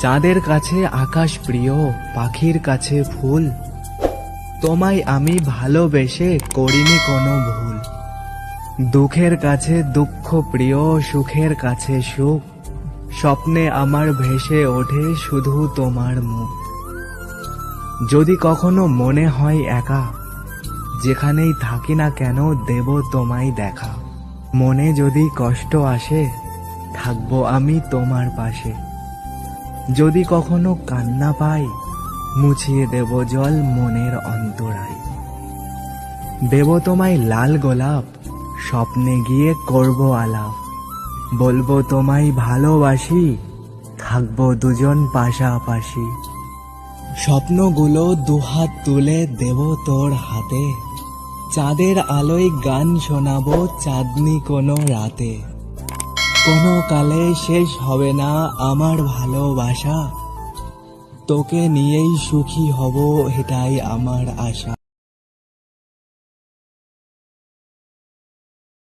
চাঁদের কাছে আকাশ প্রিয়, পাখির কাছে ফুল, তোমায় আমি ভালোবেসে করিনি কোনো ভুল। দুঃখের কাছে দুঃখ প্রিয়, সুখের কাছে সুখ, স্বপ্নে আমার ভেসে ওঠে শুধু তোমার মুখ। যদি কখনো মনে হয় একা, যেখানেই থাকি না কেন দেব তোমায় দেখা। মনে যদি কষ্ট আসে, থাকব আমি তোমার পাশে। যদি কখনো কান্না পাই, মুছিয়ে দেব জল মনের অন্তরায়। দেব তোমায় লাল গোলাপ, স্বপ্নে গিয়ে করব আলাপ। বলব তোমায় ভালোবাসি, থাকব দুজন পাশাপাশি। স্বপ্নগুলো দুহাত তুলে দেব তোর হাতে। চাঁদের আলোয় গান শোনাবো চাঁদনি কোনো রাতে। কোনো কালে শেষ হবে না আমার ভালোবাসা। তোকে নিয়েই সুখী হব এটাই আমার আশা।